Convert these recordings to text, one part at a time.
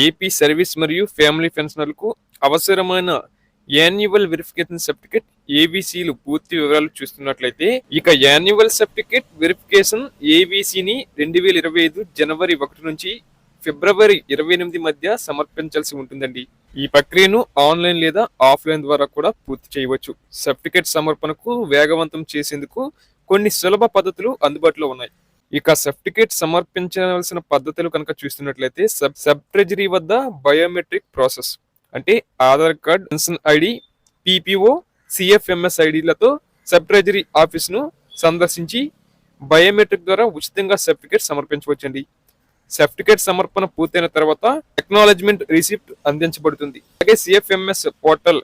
AP service మరియు family పెన్షనర్లకు అవసరమైన యాన్యువల్ వెరిఫికేషన్ సర్టిఫికేట్ ఏబిసిలు పూర్తి వివరాలు చూస్తున్నట్లయితే ఇక యాన్యువల్ సర్టిఫికేట్ వెరిఫికేషన్ ఏబిసిని రెండు వేల ఇరవై ఐదు జనవరి ఒకటి నుంచి ఫిబ్రవరి ఇరవై ఎనిమిది మధ్య సమర్పించాల్సి ఉంటుందండి. ఈ ప్రక్రియను ఆన్లైన్ లేదా ఆఫ్లైన్ ద్వారా కూడా పూర్తి చేయవచ్చు. సర్టిఫికేట్ సమర్పణకు వేగవంతం చేసేందుకు కొన్ని సులభ పద్ధతులు అందుబాటులో ఉన్నాయి. ఇక సర్టిఫికేట్ సమర్పించవలసిన పద్ధతులు కనుక చూస్తున్నట్లయితే సబ్ సబ్ ట్రెజరీ వద్ద బయోమెట్రిక్ ప్రాసెస్ అంటే Aadhaar card pension ID P P O C F M S ఐడిలతో sub treasury ఆఫీస్ను సందర్శించి బయోమెట్రిక్ ద్వారా ఉచితంగా సర్టిఫికేట్ సమర్పించవచ్చండి. సర్టిఫికేట్ సమర్పణ పూర్తయిన తర్వాత అక్నాలజ్మెంట్ రిసిప్ట్ అందించబడుతుంది. అలాగే C F M S portal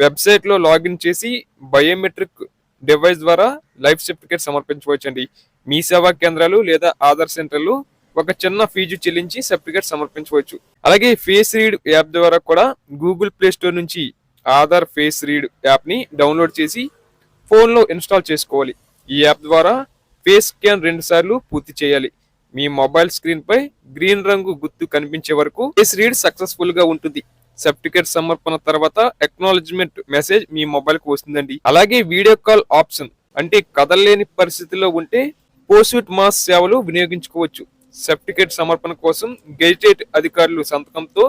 వెబ్సైట్లో లాగిన్ చేసి బయోమెట్రిక్ డివైస్ ద్వారా లైఫ్ సర్టిఫికేట్ సమర్పించవచ్చండి. మీ సేవా కేంద్రాలు లేదా ఆధార్ సెంటర్లు ఒక చిన్న ఫీజు చెల్లించి సర్టిఫికేట్ సమర్పించవచ్చు. అలాగే ఫేస్ రీడ్ యాప్ ద్వారా కూడా గూగుల్ ప్లే స్టోర్ నుంచి ఆధార్ ఫేస్ రీడ్ యాప్ని డౌన్లోడ్ చేసి ఫోన్లో ఇన్స్టాల్ చేసుకోవాలి. ఈ యాప్ ద్వారా ఫేస్ స్కాన్ రెండు సార్లు పూర్తి చేయాలి. మీ మొబైల్ స్క్రీన్ పై గ్రీన్ రంగు గుర్తు కనిపించే వరకు ఫేస్ రీడ్ సక్సెస్ఫుల్గా ఉంటుంది. సర్టిఫికేట్ సమర్పణ తర్వాత అక్నాలజ్మెంట్ మెసేజ్ మీ మొబైల్కు వస్తుందండి. అలాగే వీడియో కాల్ ఆప్షన్ అంటే కదలలేని పరిస్థితిలో ఉంటే పోస్ట్ మాస్ సేవలు వినియోగించుకోవచ్చు. సర్టిఫికేట్ సమర్పణ కోసం గెజిటేట్ అధికారులు సంతకంతో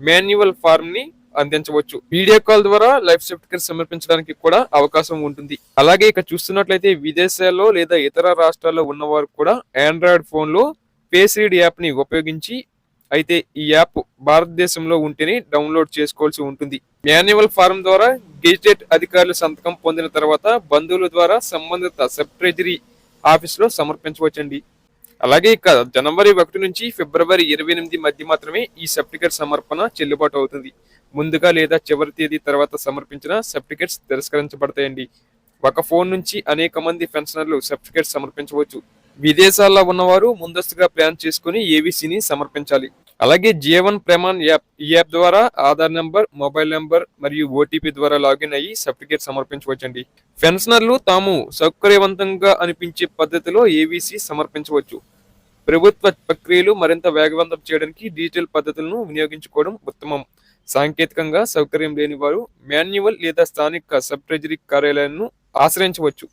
మాన్యువల్ ఫార్మ్ని అందించవచ్చు. వీడియో కాల్ ద్వారా లైఫ్ సర్టిఫికేట్ సమర్పించడానికి కూడా అవకాశం ఉంటుంది. అలాగే ఇక చూస్తున్నట్లయితే విదేశాల్లో లేదా ఇతర రాష్ట్రాల్లో ఉన్నవారు కూడా ఆండ్రాయిడ్ ఫోన్లో ఫేస్ రీడ్ యాప్ని ఉపయోగించి అయితే ఈ యాప్ భారతదేశంలో ఉంటేనే డౌన్లోడ్ చేసుకోవాల్సి ఉంటుంది. మాన్యువల్ ఫారం ద్వారా గెజిటెడ్ అధికారుల సంతకం పొందిన తర్వాత బంధువుల ద్వారా సంబంధిత సబ్ ట్రెజరీ ఆఫీస్లో సమర్పించవచ్చండి. అలాగే ఇక జనవరి ఒకటి నుంచి ఫిబ్రవరి ఇరవై ఎనిమిది మధ్య మాత్రమే ఈ సర్టిఫికేట్ సమర్పణ చెల్లుబాటు అవుతుంది. ముందుగా లేదా చివరి తేదీ తర్వాత సమర్పించిన సర్టిఫికేట్స్ తిరస్కరించబడతాయండి. ఒక ఫోన్ నుంచి అనేక మంది పెన్షనర్లు సర్టిఫికేట్ సమర్పించవచ్చు. విదేశాల్లో ఉన్నవారు ముందస్తుగా ప్లాన్ చేసుకుని ఏబీసీని సమర్పించాలి. అలాగే జీవన్ ప్రమాణ్ యాప్ ఈ యాప్ ద్వారా ఆధార్ నెంబర్ మొబైల్ నెంబర్ మరియు ఓటీపీ ద్వారా లాగిన్ అయ్యి సర్టిఫికేట్ సమర్పించవచ్చండి. పెన్షనర్లు తాము సౌకర్యవంతంగా అనిపించే పద్ధతిలో ఏబీసీ సమర్పించవచ్చు. ప్రభుత్వ ప్రక్రియలు మరింత వేగవంతం చేయడానికి డిజిటల్ పద్ధతులను వినియోగించుకోవడం ఉత్తమం. సాంకేతికంగా సౌకర్యం లేని వారు మాన్యువల్ లేదా స్థానిక సబ్ ట్రెజరీ కార్యాలయాలను ఆశ్రయించవచ్చు.